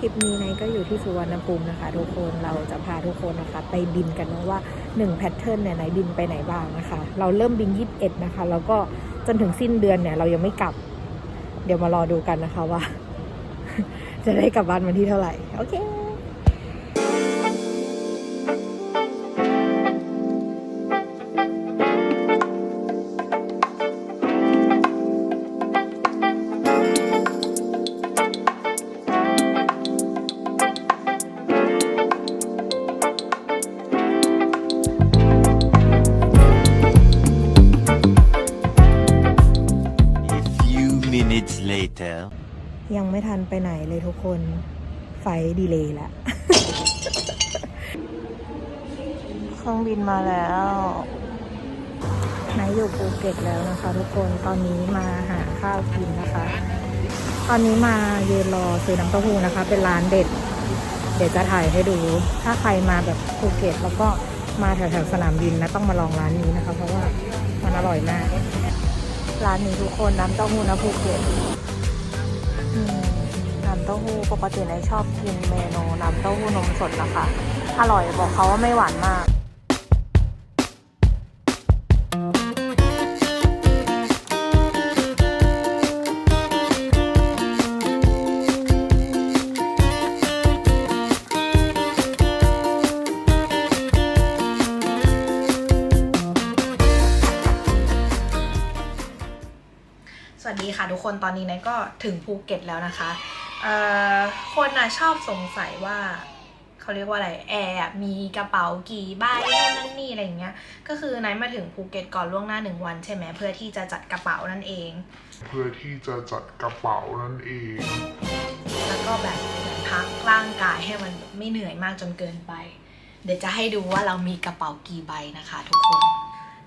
คลิปนี้ไนก็อยู่ที่สุวรรณภูมินะคะ ทุกคนเราจะพาทุกคนนะคะ ไปบินกันนะว่า1แพทเทิร์นเนี่ยไหนบินไปไหนบ้างนะคะ เราเริ่มบิน 21 นะคะ แล้วก็จนถึงสิ้นเดือนเนี่ย เรายังไม่กลับ เดี๋ยวมารอดูกันนะคะว่า จะได้กลับบ้านวันที่เท่าไหร่ โอเค ไฟดีเลย์แล้วเครื่องบินมาแล้วนายอยู่ภูเก็ตแล้วนะคะ ทุกคนตอนนี้มาหาข้าวกินนะคะ ตอนนี้มายืนรอซื้อน้ำเต้าหู้นะคะ เป็นร้านเด็ด เดี๋ยวจะถ่ายให้ดู ถ้าใครมาแบบภูเก็ตแล้วก็มาแถวๆสนามบินนะต้องมาลองร้านนี้นะคะ เพราะว่ามันอร่อยมาก ร้านนี้ทุกคนน้ำเต้าหู้นะภูเก็ตอืมน้ำเต้าหู้ปกติในชอบกินเมนูน้ำเต้าหู้นมสดนะคะ อร่อยบอกเขาว่าไม่หวานมากสวัสดีค่ะทุกคนตอนนี้นายก็ถึงภูเก็ตแล้วนะคะ คนน่ะชอบสงสัยว่าเขาเรียกว่าอะไรแอร์อะมีกระเป๋ากี่ใบนู่นนั่นนี่อะไรอย่างเงี้ย ก็คือนายมาถึงภูเก็ตก่อนล่วงหน้าหนึ่งวันใช่ไหมเพื่อที่จะจัดกระเป๋านั่นเอง เพื่อที่จะจัดกระเป๋านั่นเอง แล้วก็แบบเหมือนพักร่างกายให้มันไม่เหนื่อยมากจนเกินไป เดี๋ยวจะให้ดูว่าเรามีกระเป๋ากี่ใบนะคะทุกคน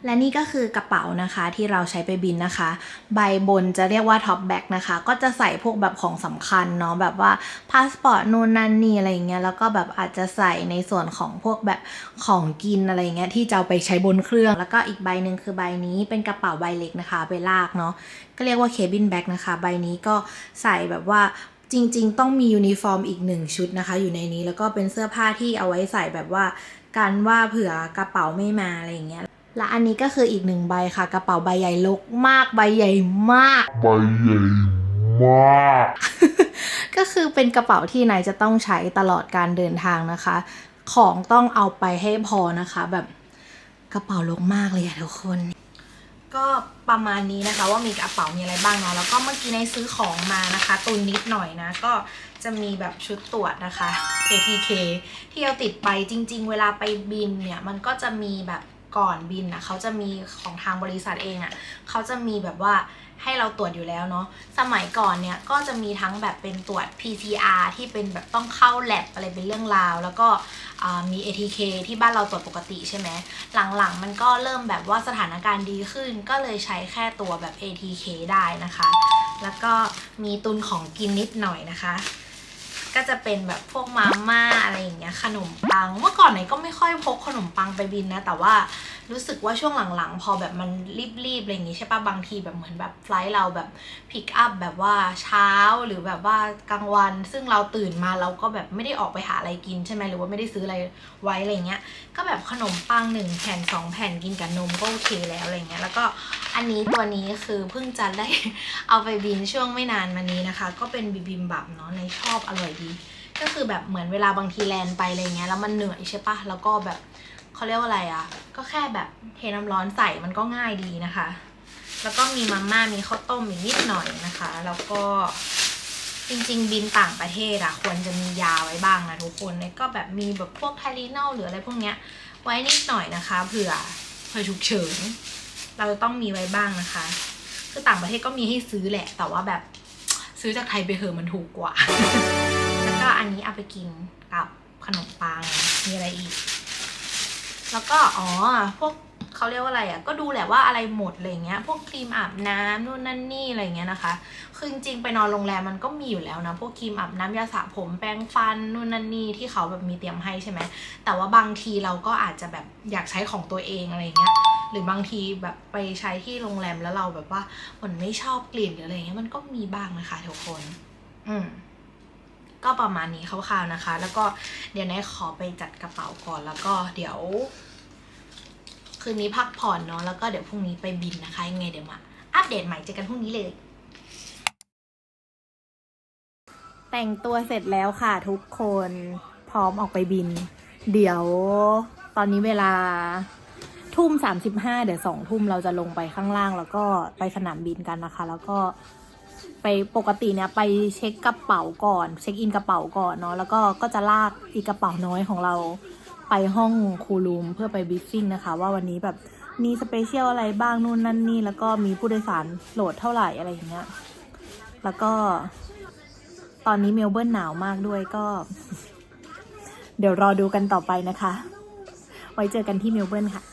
และนี่ก็คือกระเป๋านะคะที่เราใช้ไปบินนะคะ ใบบนจะเรียกว่าท็อปแบ็กนะคะ ก็จะใส่พวกแบบของสำคัญเนาะแบบว่าพาสปอร์ตนู่นนั่นนี่อะไรอย่างเงี้ยแล้วก็แบบอาจจะใส่ในส่วนของพวกแบบของกินอะไรเงี้ยที่จะเอาไปใช้บนเครื่อง แล้วก็อีกใบหนึ่งคือใบนี้เป็นกระเป๋าใบเล็กนะคะไปลากเนาะก็เรียกว่าเคบินแบ็กนะคะ ใบนี้ก็ใส่แบบว่าจริง ๆ ต้องมียูนิฟอร์มอีกหนึ่งชุดนะคะ อยู่ในนี้แล้วก็เป็นเสื้อผ้าที่เอาไว้ใส่แบบว่าการว่าเผื่อกระเป๋าไม่มาอะไรอย่างเงี้ย และอันนี้ก็คืออีกหนึ่งใบค่ะ กระเป๋าใบใหญ่ลกมากใบใหญ่มาก ใบใหญ่มาก ก็คือเป็นกระเป๋าที่นายจะต้องใช้ตลอดการเดินทางนะคะ ของต้องเอาไปให้พอนะคะ แบบกระเป๋าลกมากเลยอะทุกคน ก็ประมาณนี้นะคะว่ามีกระเป๋ามีอะไรบ้างเนาะแล้วก็เมื่อกี้ในซื้อของมานะคะตุนนิดหน่อยนะก็จะมีแบบชุดตรวจนะคะ ATK ที่เอาติดไปจริง ๆ เวลาไปบินเนี่ยมันก็จะมีแบบ ก่อนบินนะเขาจะมีของทางบริษัทเองอะเขาจะมีแบบว่าให้เราตรวจอยู่แล้วเนาะสมัยก่อนเนี่ยก็จะมีทั้งแบบเป็นตรวจ PCR ที่เป็นแบบต้องเข้าแลบอะไรเป็นเรื่องราว แล้วก็มี ATK ที่บ้านเราตรวจปกติใช่ไหมหลังๆ มันก็เริ่มแบบว่าสถานการณ์ดีขึ้น ก็เลยใช้แค่ตัวแบบ ATK ได้นะคะ แล้วก็มีตุนของกินนิดหน่อยนะคะ ก็จะเป็นแบบพวกมาม่าอะไรอย่างเงี้ยขนมปัง เมื่อก่อนไหนก็ไม่ค่อยพกขนมปังไปบินนะ แต่ว่า รู้สึกว่าช่วงหลังๆ พอแบบมันรีบๆอะไรอย่างงี้ใช่ปะบางทีแบบเหมือนแบบไฟล์เราแบบพิกอัพแบบว่าเช้าหรือแบบว่ากลางวัน ซึ่งเราตื่นมาเราก็แบบไม่ได้ออกไปหาอะไรกินใช่ไหมหรือว่าไม่ได้ซื้ออะไรไว้อะไรเงี้ย ก็แบบขนมปังหนึ่งแผ่นสองแผ่นกินกับนมก็โอเคแล้วอะไรเงี้ยแล้วก็อันนี้ตัวนี้คือเพิ่งจะได้เอาไปบินช่วงไม่นานมานี้นะคะ ก็เป็นบิบิมบับเนาะในชอบอร่อยดี ก็คือแบบเหมือนเวลาบางทีแลนไปอะไรเงี้ยแล้วมันเหนื่อยใช่ปะแล้วก็แบบ เขาเรียกว่าอะไรอะ่ะ ก็แค่แบบเทน้ำร้อนใส่มันก็ง่ายดีนะคะ แล้วก็มีมาม่ามีข้าวต้มอีกนิดหน่อยนะคะ แล้วก็จริงๆ บินต่างประเทศอะควรจะมียาไว้บ้างนะทุกคนก็แบบมีแบบพวกไทลีนอลหรืออะไรพวกเนี้ย ไว้นิดหน่อยนะคะเผื่อเผื่อฉุกเฉินเราจะต้องมีไว้บ้างนะคะ คือต่างประเทศก็มีให้ซื้อแหละ แต่ว่าแบบซื้อจากไทยไปเถอะมันถูกกว่า แล้วก็อันนี้เอาไปกินกับขนมปังมีอะไรอีก แล้วก็อ๋อพวกเขาเรียกว่าอะไรอะก็ดูแหละว่าอะไรหมดอะไรเงี้ย พวกครีมอาบน้ำนู่นนั่นนี่อะไรเงี้ยนะคะคือจริงๆไปนอนโรงแรมมันก็มีอยู่แล้วนะพวกครีมอาบน้ำยาสระผมแปรงฟันนู่นนั่นนี่ที่เขาแบบมีเตรียมให้ใช่ไหมแต่ว่าบางทีเราก็อาจจะแบบอยากใช้ของตัวเองอะไรเงี้ยหรือบางทีแบบไปใช้ที่โรงแรมแล้วเราแบบว่าเหมือนไม่ชอบกลิ่นหรืออะไรเงี้ยมันก็มีบ้างนะคะทุกคน อืม ก็ประมาณนี้คร่าวๆนะคะ แล้วก็เดี๋ยวนายขอไปจัดกระเป๋าก่อนแล้วก็เดี๋ยว คืนนี้พักผ่อนเนาะแล้วก็เดี๋ยวพรุ่งนี้ไปบินนะคะยังไงเดี๋ยวมาอัปเดตใหม่เจอกันพรุ่งนี้เลยแต่งตัวเสร็จแล้วค่ะทุกคนพร้อมออกไปบิน เดี๋ยวตอนนี้เวลาทุ่มสามสิบห้าเดี๋ยวสองทุ่มเราจะลงไปข้างล่าง แล้วก็ไปสนามบินกันนะคะ แล้วก็ ไปปกติเนี่ยไปเช็คกระเป๋าก่อน เช็คอินกระเป๋าก่อนเนาะแล้วก็ก็จะลากอีกกระเป๋าน้อยของเราไปห้องคูลูมเพื่อไปบิฟฟิ้งนะคะ ว่าวันนี้แบบมีสเปเชียลอะไรบ้างนู่นนั่นนี่ แล้วก็มีผู้โดยสารโหลดเท่าไหร่อะไรอย่างเงี้ยแล้วก็ ตอนนี้เมลเบิร์นหนาวมากด้วยก็ เดี๋ยวรอดูกันต่อไปนะคะ ไว้เจอกันที่เมลเบิร์นค่ะ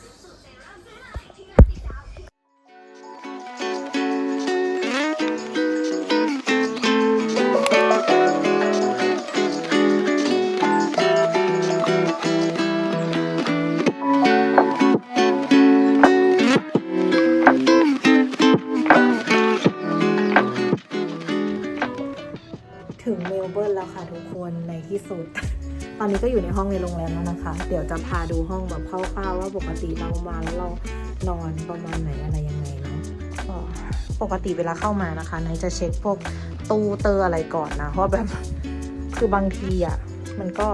ห้องในโรงแรมแล้วนะคะ เดี๋ยวจะพาดูห้องแบบคร่าวๆว่าปกติเรามาแล้วเรานอนประมาณไหนอะไรยังไงเนาะปกติเวลาเข้ามานะคะนายจะเช็คพวกตู้เตอร์อะไรก่อนนะ เพราะแบบคือบางทีอะมันก็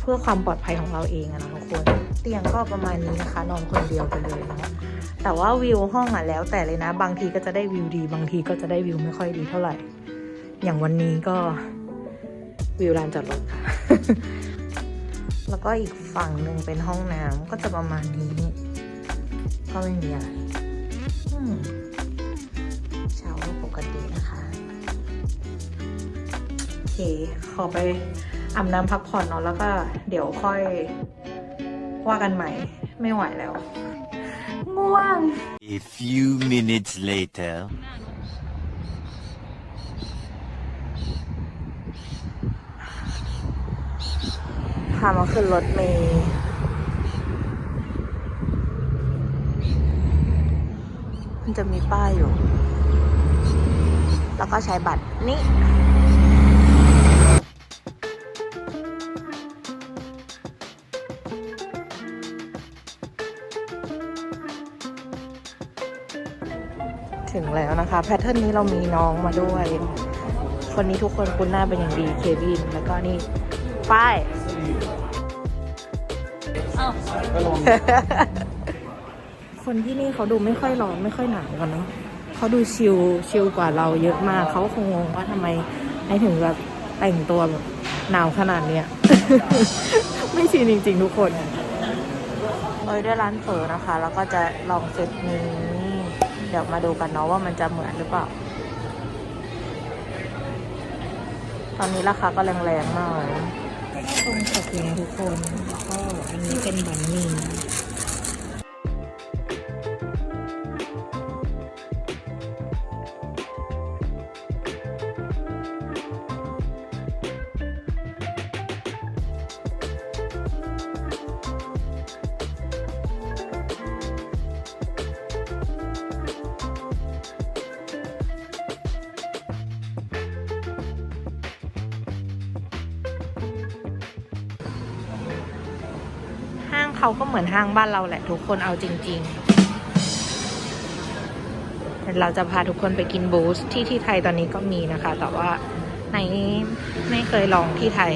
เพื่อความปลอดภัยของเราเองอะนะทุกคน เตียงก็ประมาณนี้นะคะ นอนคนเดียวไปเลยเนาะแต่ว่าวิวห้องอะแล้วแต่เลยนะ บางทีก็จะได้วิวดี บางทีก็จะได้วิวไม่ค่อยดีเท่าไหร่ อย่างวันนี้ก็วิวลานจอดรถค่ะ แล้วก็อีกฝั่งหนึ่งเป็นห้องน้ำก็จะประมาณนี้ ก็ไม่มีอะไรเช้าปกตินะคะโอเค ขอไปอาบน้ำพักผ่อนเนาะแล้วก็เดี๋ยวค่อยว่ากันใหม่ ไม่ไหวแล้ว ง่วง A few minutes later. พามาขึ้นรถเมย์มันจะมีป้ายอยู่ แล้วก็ใช้บัตรนี่ถึงแล้วนะคะ แพทเทิร์นนี้เรามีน้องมาด้วย คนนี้ทุกคนคุ้นหน้าเป็นอย่างดี เควิน แล้วก็นี่ป้าย คนที่นี่เขาดูไม่ค่อยร้อนไม่ค่อยหนาวกันเนาะเขาดูชิลชิลกว่าเราเยอะมาก เขาคงงงว่าทำไมให้ถึงแบบแต่งตัวแบบหนาวขนาดเนี้ย ไม่ชินจริง ๆ ทุกคนเอยด้วยร้านเฝอนะคะ แล้วก็จะลองเซตนี้ เดี๋ยวมาดูกันเนาะว่ามันจะเหมือนหรือเปล่า ตอนนี้ราคาก็แรงๆมากเลย ตรงสเกลทุกคนแล้วก็อันนี้เป็นบันมี เขาก็เหมือนห้างบ้านเราแหละ ทุกคนเอาจริงๆเดี๋ยวเราจะพาทุกคนไปกินบูสที่ที่ไทยตอนนี้ก็มีนะคะ แต่ว่าในไม่เคยลองที่ไทย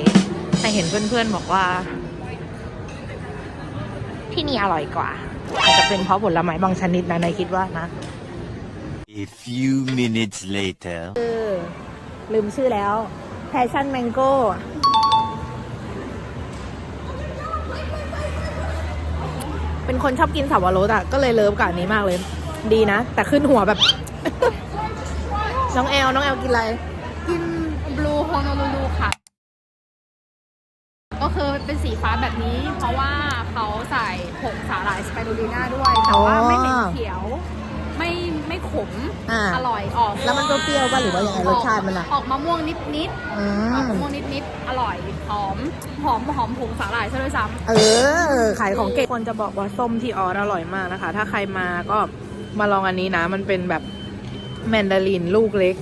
แต่เห็นเพื่อนๆบอกว่า ที่นี่อร่อยกว่า อาจจะเป็นเพราะผลไม้บางชนิดนะนายคิดว่านะ A few minutes later. คือลืมชื่อแล้ว Passion Mango เป็นคนชอบกินสับวะรดอะก็เลยเลิฟกับอันนี้มากเลย ดีนะ แต่ขึ้นหัวแบบ น้องแอลน้องแอลกินอะไร กินบลูโฮโนลูลูค่ะ ก็คือเป็นสีฟ้าแบบนี้ เพราะว่าเขาใส่ผงสาหร่ายสไปรูลิน่าด้วย แต่ว่าไม่เป็นเขียว ขมอ่า อร่อยออกแล้วมันเปรี้ยวๆป่ะหรือว่ายังไงรสชาติมันอะ ออกมะม่วงนิดนิดอืๆออกมมะม่วงนิดนิดๆอร่อยหอมหอมหอมผงสาหร่ายซะด้วยซ้เออ ขายของเก่งคนจะบอกว่าส้มที่ออสอร่อยมากนะคะ ถ้าใครมาก็มาลองอันนี้นะ มันเป็นแบบแมนดารินลูกเล็ก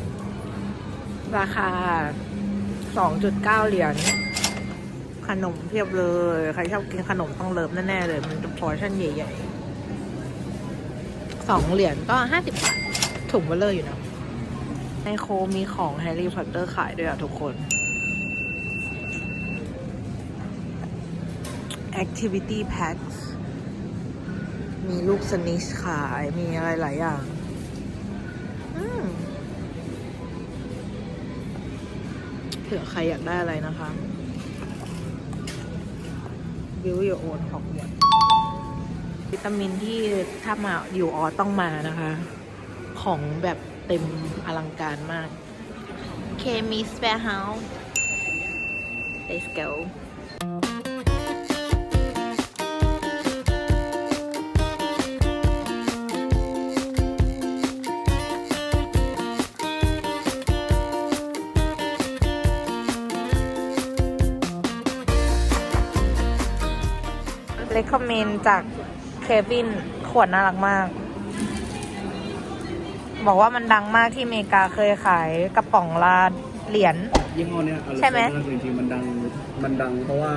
ราคาสองจุดเก้าเหรียญ ขนมเพียบเลย ใครชอบกินขนมต้องเลิฟแน่ๆเลย มันจะพอร์ชั่นใหญ่ๆ สองเหรียญก็ห้าสิบบาทถุงเบลเลอร์อยู่นะในโคมีของแฮร์รี่พอตเตอร์ขายด้วยอะทุกคน Activity Packs มีลูกสนิชขายมีอะไรหลายอย่างเผื่อใครอยากได้อะไรนะคะบิวอยู่ วิตามินที่ถ้ามาอยู่ออต้องมานะคะ ของแบบเต็มอลังการมากเคมีสเปร์เฮาส์ let's go เลคคอมเมนจาก เควิน ขวดน่ารักมาก บอกว่ามันดังมากที่อเมริกาเคยขายกระป๋องละเหรียญ ยี่ห้อเนี้ยอร่อยใช่ไหมากจริงๆมันดังมันดังเพราะว่า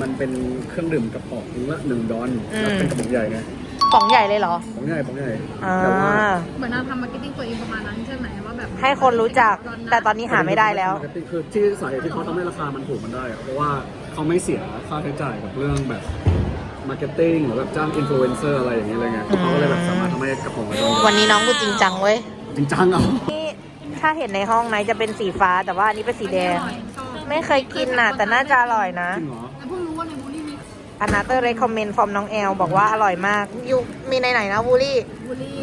มันเป็นเครื่องดื่มกระป๋องละหนึ่งดอนแล้วเป็นกระป๋องใหญ่ไงป๋องใหญ่เลยเหรอกระป๋องใหญ่กระป๋องใหญ่อ่าแต่ว่าเหมือนเราทำมาร์เก็ตติ้งตัวเองประมาณนั้นใช่ไหมว่าแบบให้คนรู้จัก แต่ตอนนี้หาไม่ได้แล้ว คือที่สาเหตุที่เขาทำให้ราคามันถูกมันได้อะเพราะว่าเขาไม่เสียค่าใช้จ่ายกับเรื่องแบบ มาร์เก็ตติ้งหรือแบบจ้างอินฟลูเอนเซอร์อะไรอย่างเงี้ยเลยไงเขาก็เลยแบบสามารถทำให้กระป๋องละดอนวันนี้น้องกูจริงจังเว้ย จริงจังเอานี่ถ้าเห็นในห้องไหนจะเป็นสีฟ้าแต่ว่าอันนี้เป็นสีแดงอร่อยชอบไม่เคยกินน่ะ แต่น่าจะอร่อยนะจริงเหรอแล้วเพิ่งรู้ว่าในบูลลี่มีอันนาเตอร์ recommend from น้องแอลบอกว่าอร่อยมากอยู่มีในไหนนะบูลี่บูลลี่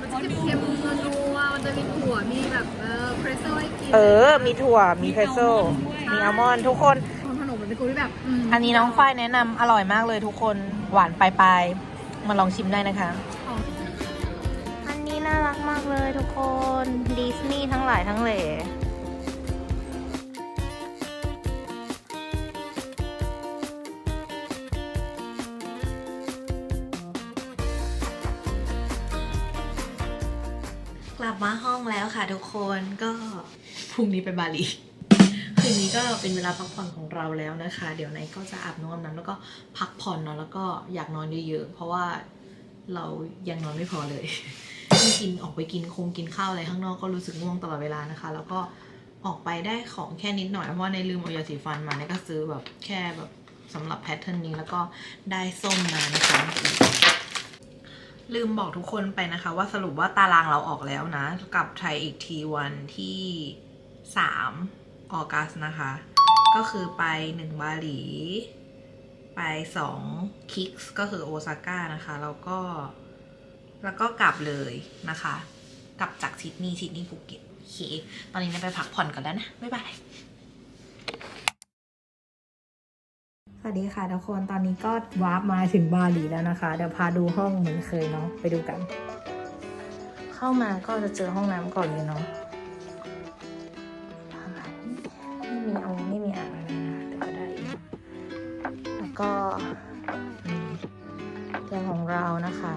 มันจะเค็มๆนัวๆมันจะมีถั่วมีแบบเออเพรสโซ่ให้กินเออ มีถั่วมีเพรสโซ่มีอัลมอนด์ทุกคนคนขน มมันเป็นกูที่แบบมอันนี้น้องฝ้ายแนะนำอร่อยมากเลยทุกคนหวานปลายๆมาลองชิมได้นะคะอ๋ออันนี้น่ารักมากเลยทุกคนดิสนีย์ทั้งหลายทั้งแหล่กลับมาห้องแล้วค่ะทุกคนก็พรุ่งนี้ไปบาหลี คืนนี้ก็เป็นเวลาพักผ่อนของ เราแล้วนะคะ เดี๋ยวไนก็จะอาบน้ำน้ำแล้วก็พักผ่อนเนาะแล้วก็อยากนอนเยอะๆเพราะว่าเรายังนอนไม่พอเลยไม่กินออกไปกินคงกินข้าวอะไรข้างนอกก็รู้สึกง่วงตลอดเวลานะคะ แล้วก็ออกไปได้ของแค่นิดหน่อยเพราะในลืมเอายาสีฟันมาเนี่ยก็ซื้อแบบแค่แบบสำหรับแพทเทิร์นนี้แล้วก็ได้ส้มมานะคะลืมบอกทุกคนไปนะคะ ว่าสรุปว่าตารางเราออกแล้วนะ กลับไทยอีกทีวันที่ 3 ออกัสนะคะ ก็คือไป 1 บาหลี ไป 2 คิกส์ก็คือโอซาก้านะคะ แล้วก็แล้วก็กลับเลยนะคะ กลับจากซิดนีย์ซิดนีย์ภูเก็ตโอเคตอนนี้เนี่ยไปพักผ่อนก่อนแล้วนะ บ๊ายบาย สวัสดีค่ะทุกคนตอนนี้ก็วาร์ปมาถึงบาหลีแล้วนะคะ เดี๋ยวพาดูห้องเหมือนเคยเนาะไปดูกัน เข้ามาก็จะเจอห้องน้ำก่อนเลยเนาะประ เรานะคะ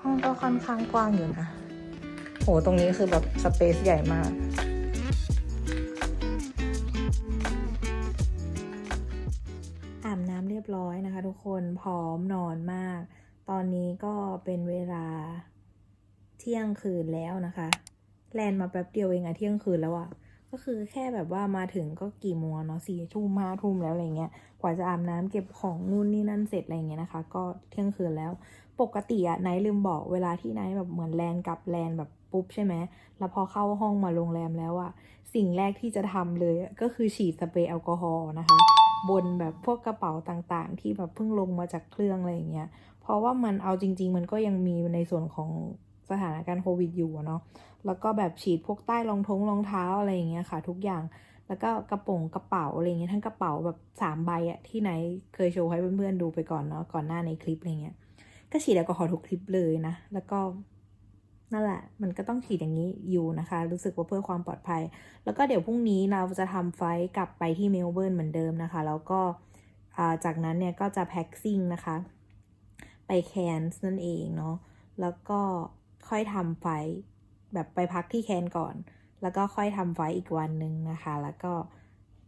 ห้องก็ค่อนข้างกว้างอยู่นะโหตรงนี้คือแบบสเปซใหญ่มากอาบน้ำเรียบร้อยนะคะ ทุกคนพร้อมนอนมาก ตอนนี้ก็เป็นเวลาเที่ยงคืนแล้วนะคะ แลนมาแป๊บเดียวเองอะเที่ยงคืนแล้วอะ ก็คือแค่แบบว่ามาถึงก็กี่โมงเนาะสี่ทุ่มห้าทุ่มแล้วอะไรเงี้ย กว่าจะอาบน้ำเก็บของนู่นนี่นั่นเสร็จอะไรเงี้ยนะคะ ก็เที่ยงคืนแล้ว ปกติอะไนท์ลืมบอกเวลาที่ไนท์แบบเหมือนแลนกลับแลนแบบปุ๊บใช่ไหม แล้วพอเข้าห้องมาโรงแรมแล้วอะสิ่งแรกที่จะทำเลยก็คือฉีดสเปรย์แอลกอฮอล์นะคะ บนแบบพวกกระเป๋าต่างๆ ที่แบบเพิ่งลงมาจากเครื่องอะไรเงี้ย เพราะว่ามันเอาจริง ๆ มันก็ยังมีในส่วนของสถานการณ์โควิดอยู่เนาะ แล้วก็แบบฉีดพวกใต้รองท้องรองเท้าอะไรอย่างเงี้ยค่ะ ทุกอย่าง แล้วก็กระโปรงกระเป๋าอะไรเงี้ยทั้งกระเป๋าแบบสามใบอะที่ไหนเคยโชว์ให้เพื่อนๆดูไปก่อนเนาะก่อนหน้าในคลิปอะไรเงี้ย ก็ฉีดแอลกอฮอล์ทุกคลิปเลยนะ แล้วก็นั่นแหละ มันก็ต้องฉีดอย่างนี้อยู่นะคะ รู้สึกว่าเพื่อความปลอดภัย แล้วก็เดี๋ยวพรุ่งนี้เราจะทำไฟล์กลับไปที่เมลเบิร์นเหมือนเดิมนะคะ แล้วก็จากนั้นเนี่ยก็จะแพ็กซิ่งนะคะ ไปแคนส์นั่นเองเนาะ แล้วก็ค่อยทำไฟล์ แบบไปพักที่แคนก่อน แล้วก็ค่อยทำไฟล์อีกวันหนึ่งนะคะ แล้วก็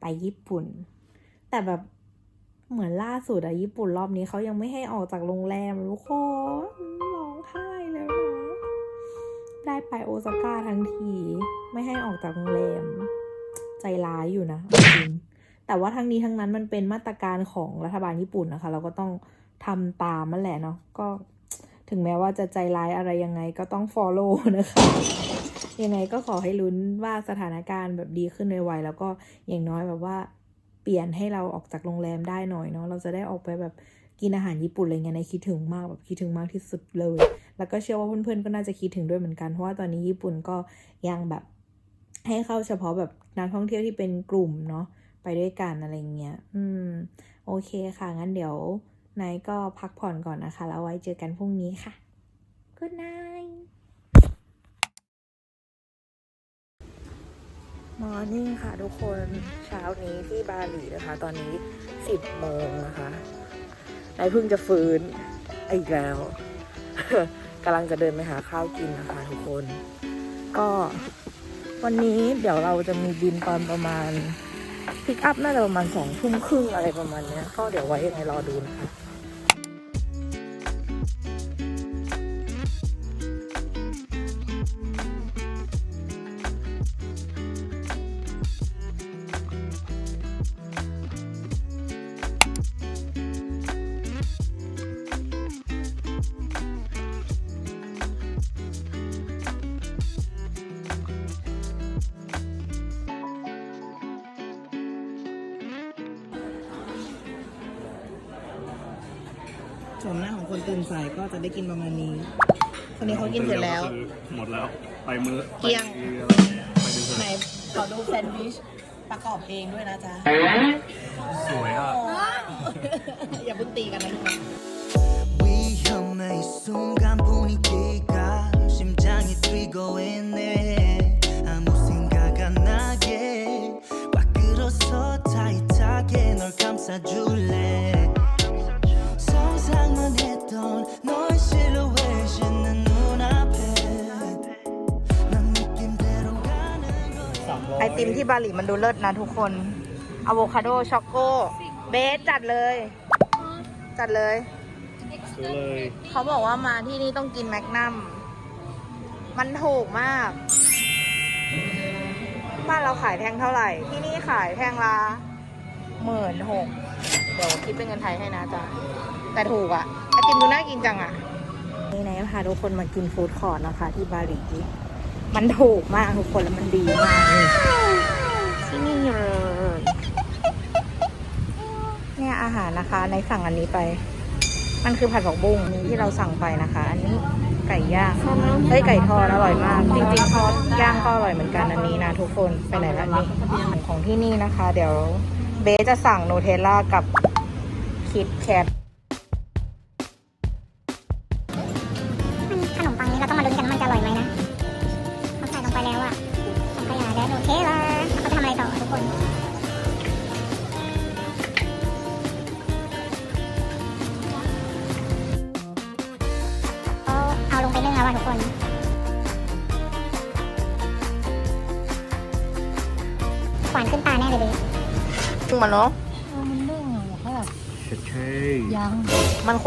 ไปญี่ปุ่น แต่แบบเหมือนล่าสุดอะญี่ปุ่นรอบนี้เขายังไม่ให้ออกจากโรงแรมทุกคนร้องไห้แล้วนะได้ไปโอซาก้าทั้งที ไม่ให้ออกจากโรงแรม ใจร้ายอยู่นะจริงแต่ว่าทั้งนี้ทั้งนั้นมันเป็นมาตรการของรัฐบาลญี่ปุ่นนะคะ เราก็ต้องทำตามมันแหละเนาะก็ ถึงแม้ว่าจะใจร้ายอะไรยังไงก็ต้อง follow นะคะ ยังไงก็ขอให้ลุ้นว่าสถานการณ์แบบดีขึ้นไวๆแล้วก็อย่างน้อยแบบว่าเปลี่ยนให้เราออกจากโรงแรมได้หน่อยเนาะเราจะได้ออกไปแบบกินอาหารญี่ปุ่นอะไรเงี้ยในคิดถึงมากแบบคิดถึงมากที่สุดเลย แล้วก็เชื่อว่าเพื่อนๆก็น่าจะคิดถึงด้วยเหมือนกัน เพราะว่าตอนนี้ญี่ปุ่นก็ยังแบบให้เข้าเฉพาะแบบนักท่องเที่ยวที่เป็นกลุ่มเนาะไปด้วยกันอะไรเงี้ย อืม โอเคค่ะ งั้นเดี๋ยว นายก็พักผ่อนก่อนนะคะ แล้วไว้เจอกันพรุ่งนี้ค่ะ Good night Morning ค่ะทุกคนเช้านี้ที่บาหลีนะคะ ตอนนี้ 10 โมงนะคะนายเพิ่งจะฟื้นอีกแล้วกำลังจะเดินไปหาข้าวกินนะคะทุกคน ก็วันนี้เดี๋ยวเราจะมีบินตอนประมาณพิกอัพน่าจะประมาณสองทุ่มครึ่งอะไรประมาณเนี้ยก็เดี๋ยวไว้ยังไงรอดูนะคะ คนตื่นสายก็จะได้กินประมาณนี้ คนนี้เขากินเสร็จแล้ว หมดแล้ว ไปมือ เกลี้ยง ไปดู ไหนขอดูแซนด์วิชประกอบเองด้วยนะจ๊ะ สวยอ่ะ อย่าเพิ่งตีกันนะทุกคน 위험해 이 순간 분위기가 심장이 뛰고 있네 아무 생각 안 나게 꽉 끌어서 타이트하게 널 감싸줄래 ติมที่บาหลีมันดูเลิศนะทุกคนอะโวคาโดช็อกโกเบสจัดเลย จัดเลย ซื้อเลยเขาบอกว่ามาที่นี่ต้องกินแมกนัมมันถูกมากบ้านเราขายแท่งเท่าไหร่ ที่นี่ขายแท่งละหมื่นหกเดี๋ยวคิดเป็นเงินไทยให้นะจ๊ะแต่ถูกอะไอติมดูน่ากินจังอะนี่นายพาทุกคนมากินฟู้ดคอร์ทนะคะ ที่บาหลี มันถูกมากทุกคนแล้วมันดีมากที่นี่เลยเนี่ยอาหารนะคะ ในสั่งอันนี้ไป มันคือผัดผักบุ้งนี้ที่เราสั่งไปนะคะ อันนี้ไก่ย่างเฮ้ยไก่ทอดอร่อยมาก จริงๆทอดย่างก็อร่อยเหมือนกันอันนี้นะทุกคนไปไหนแล้วนี่ของที่นี่นะคะ เดี๋ยวเบสจะสั่งโนเทลล่ากับคิดแคท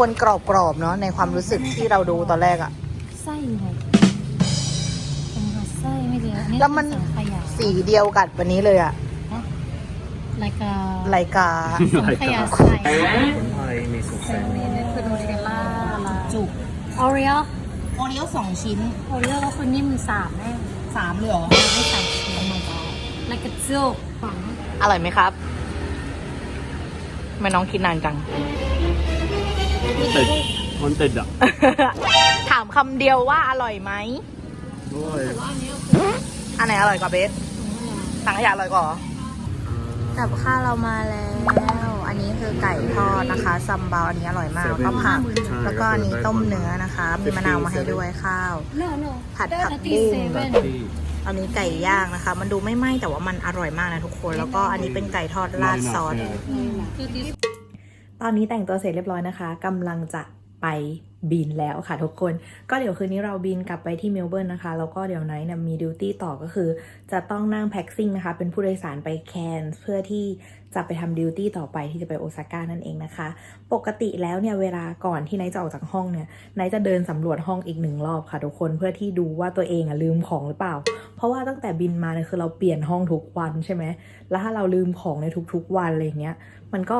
มันควรกรอบๆเนาะในความรู้สึกที่เราดูตอนแรกอะไส้ไงผมหาไส้ไม่เดียวนี่แล้วมันสังขยาสีเดียวกับวันนี้เลยอะรายการรายการสังขยาไส้คนไทยมีสุขแสนนี่คือโนเทลล่าลาจุกโอเรียโอเลี้ยวสองชิ้นโอเรียก็คือนิ่มสามแน่สามเลยเหรอให้สามชิ้นมาจ้าลายกระจุกฝังอร่อยไหมครับทำไม่น้องคิดนานจัง ติดมันติดอะ ถามคำเดียวว่าอร่อยไหมด้วยอันไหนอร่อยกว่าเบสสังขยาอร่อยกว่าเหรอกับข้าวเรามาแล้ว อันนี้คือไก่ทอดนะคะซัมบาวอันนี้อร่อยมากแล้วก็ผัก แล้วก็อันนี้ต้มเนื้อนะคะ มีมะนาวมาให้ด้วยข้าวโน่โน่ผัดผักตีบุ้งเซเว่นอันนี้ไก่ย่างนะคะ มันดูไม่ไหม้แต่ว่ามันอร่อยมากนะทุกคน แล้วก็อันนี้เป็นไก่ทอดราดซอสคือ ตอนนี้แต่งตัวเสร็จเรียบร้อยนะคะกำลังจะไปบินแล้วค่ะทุกคน ก็เดี๋ยวคืนนี้เราบินกลับไปที่เมลเบิร์นนะคะ แล้วก็เดี๋ยวไนท์เนี่ยมีดิวตี้ต่อก็คือ จะต้องนั่งแพ็กซิ่งนะคะ เป็นผู้โดยสารไปแคนเพื่อที่จะไปทำดิวตี้ต่อไปที่จะไปโอซาก้านั่นเองนะคะ ปกติแล้วเนี่ยเวลาก่อนที่ไนท์จะออกจากห้องเนี่ยไนท์จะเดินสำรวจห้องอีกหนึ่งรอบค่ะทุกคนเพื่อที่ดูว่าตัวเองอะลืมของหรือเปล่า เพราะว่าตั้งแต่บินมาเนี่ยคือเราเปลี่ยนห้องทุกวันใช่ไหมแล้วถ้าเราลืมของในทุกๆวันอะไรอย่างเงี้ยมันก็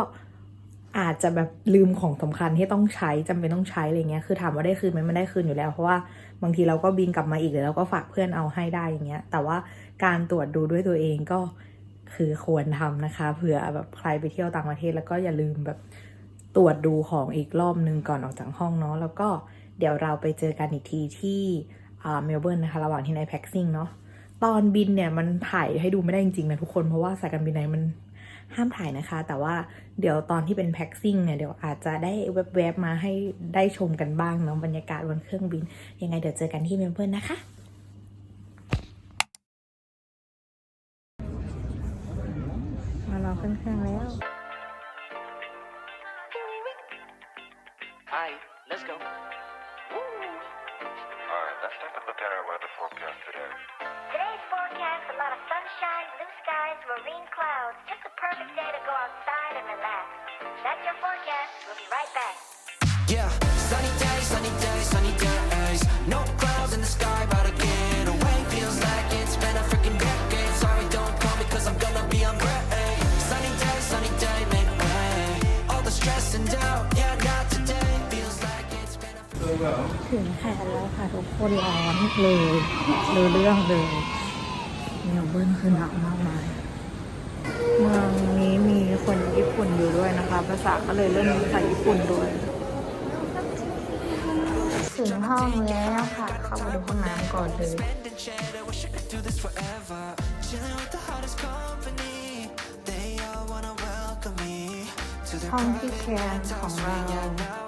อาจจะแบบลืมของสำคัญที่ต้องใช้จำเป็นต้องใช้อะไรเงี้ยคือถามว่าได้คืนไหมมันได้คืนอยู่แล้ว เพราะว่าบางทีเราก็บินกลับมาอีกหรือเราก็ฝากเพื่อนเอาให้ได้อย่างเงี้ย แต่ว่าการตรวจดูด้วยตัวเองก็คือควรทำนะคะ เผื่อแบบใครไปเที่ยวต่างประเทศแล้วก็อย่าลืมแบบตรวจดูของอีกรอบนึงก่อนออกจากห้องเนาะแล้วก็เดี๋ยวเราไปเจอกันอีกทีที่เมลเบิร์นนะคะระหว่างที่ในแพ็กซิ่งเนาะตอนบินเนี่ยมันถ่ายให้ดูไม่ได้จริงๆนะทุกคนเพราะว่าสายการบินไหนมัน ห้ามถ่ายนะคะ แต่ว่าเดี๋ยวตอนที่เป็นแพ็กซิ่งเนี่ยเดี๋ยวอาจจะได้แวบๆมาให้ได้ชมกันบ้างเนาะบรรยากาศบนเครื่องบิน ยังไงเดี๋ยวเจอกันที่เมมเบิร์นนะคะ ถึงแขนแล้วค่ะทุกคนร้อนเลยรู้เรื่องเลยเมลเบิร์นคือหนาวมากมายเมืองนี้มีคนญี่ปุ่นอยู่ด้วยนะคะ ภาษาก็เลยเริ่มมีภาษาญี่ปุ่นด้วยถึงห้องแล้วค่ะ เข้ามาดูห้องน้ำก่อนเลย spending cheddar. Wish I could do this forever. Chilling with the hottest company. They all wanna welcome me to their ห้องที่แคน private ของ house. เรา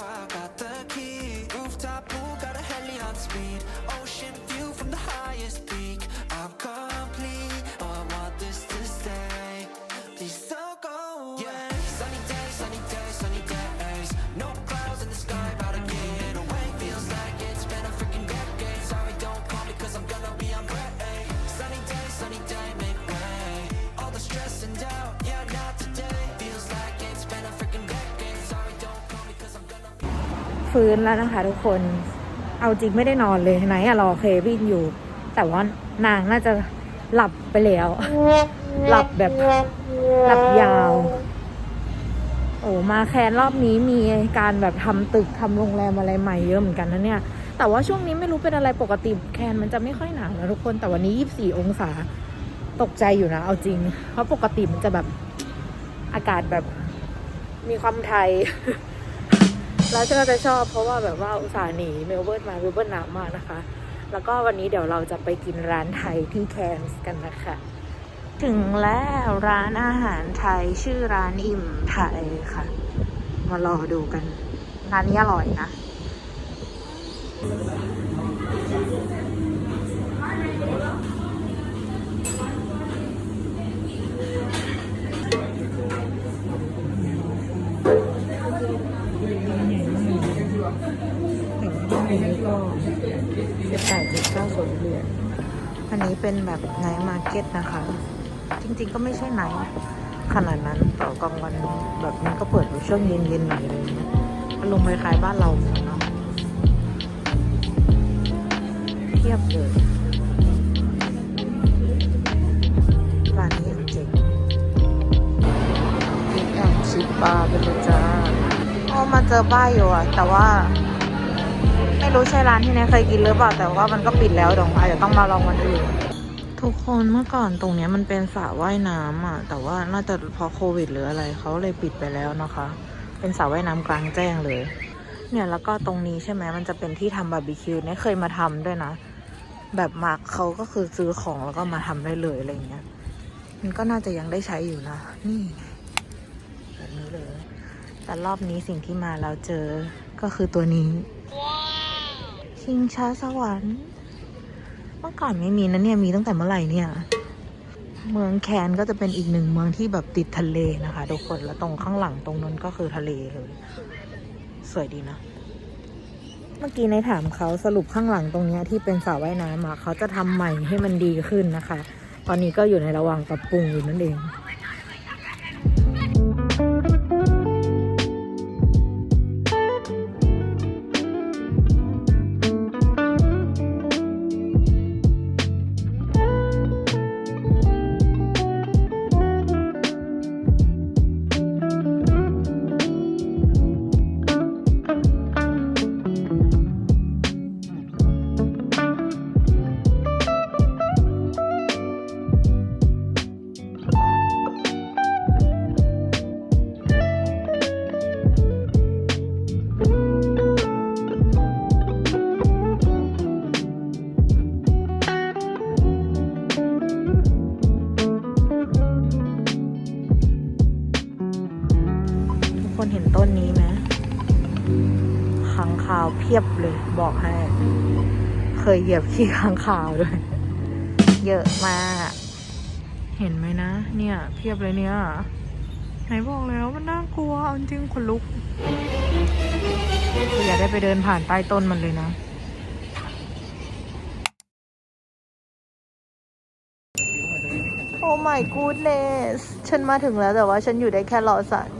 ฟื้นแล้วนะคะทุกคน เอาจริงไม่ได้นอนเลยไหนอะรอเควินอยู่ แต่ว่านางน่าจะหลับไปแล้ว หลับแบบหลับยาว โอ้มาแคนรอบนี้มีการแบบทำตึกทำโรงแรมอะไรใหม่เยอะเหมือนกันนะเนี่ย แต่ว่าช่วงนี้ไม่รู้เป็นอะไรปกติแคนมันจะไม่ค่อยหนาวนะทุกคน แต่วันนี้ 24 องศา ตกใจอยู่นะ เอาจริง เพราะปกติมันจะแบบอากาศแบบมีความไทย แล้วก็จะชอบเพราะว่าแบบว่าอุตส่าห์หนีเมลเบิร์นมาเมลเบิร์นหนาวมากนะคะ แล้วก็วันนี้เดี๋ยวเราจะไปกินร้านไทยที่แคนส์กันนะคะ ถึงแล้วร้านอาหารไทยชื่อร้านอิ่มไทยค่ะ มารอดูกันร้านนี้อร่อยนะ อันนี้ก็สิบแปดจุดเก้าศูนย์เหรียญอันนี้เป็นแบบไนท์มาร์เก็ตนะคะ จริงๆก็ไม่ใช่ไนท์ขนาดนั้นต่อกลางวันแบบมันก็เปิดอยู่ช่วงเย็นๆหน่อยอะไรอย่างเงี้ยอารมณ์คล้ายๆบ้านเราเหมือนกันเนาะเทียบเลยร้านนี้อย่างเจ๋งมีแอนชิปบาร์ไปเลยจ้าโอ้มาเจอป้ายอยู่อะแต่ว่าไม่ รู้ใช่ร้านที่เนยเคยกินหรือเปล่าแต่ว่ามันก็ปิดแล้วเดี๋ยวอาจจะต้องมาลองวันอื่นทุกคนเมื่อก่อนตรงเนี้ยมันเป็นสระว่ายน้ำอะ แต่ว่าน่าจะเพราะโควิดหรืออะไรเขาเลยปิดไปแล้วนะคะ เป็นสระว่ายน้ำกลางแจ้งเลย เนี่ยแล้วก็ตรงนี้ใช่ไหมมันจะเป็นที่ทำบาร์บีคิวเนี่ยเคยมาทำด้วยนะ แบบมาร์คเขาก็คือซื้อของแล้วก็มาทำได้เลยอะไรเงี้ย มันก็น่าจะยังได้ใช้อยู่นะ นี่แบบนี้เลย แต่รอบนี้สิ่งที่มาเราเจอก็คือตัวนี้ ชิงช้าสวรรค์เมื่อก่อนไม่มีนะเนี่ยมีตั้งแต่เมื่อไหร่เนี่ย เมืองแคนก็จะเป็นอีกหนึ่งเมืองที่แบบติดทะเลนะคะทุกคนแล้วตรงข้างหลังตรงนั้นก็คือทะเลเลย สวยดีนะเมื่อกี้ในถามเขาสรุปข้างหลังตรงเนี้ยที่เป็นสระว่ายน้ำเขาจะทำใหม่ให้มันดีขึ้นนะคะ ตอนนี้ก็อยู่ในระหว่างปรับปรุงอยู่นั่นเอง ยเหยียบขี้ค้างคาวด้วยเยอะมาก เห็นไหมนะ เนี่ยเพียบเลยเนี่ย ไหนบอกแล้วมันน่ากลัวเอาจริงขนลุกออยากได้ไปเดินผ่านใต้ต้นมันเลยนะโอ้ my goodness ฉันมาถึงแล้วแต่ว่าฉันอยู่ได้แค่รอสัน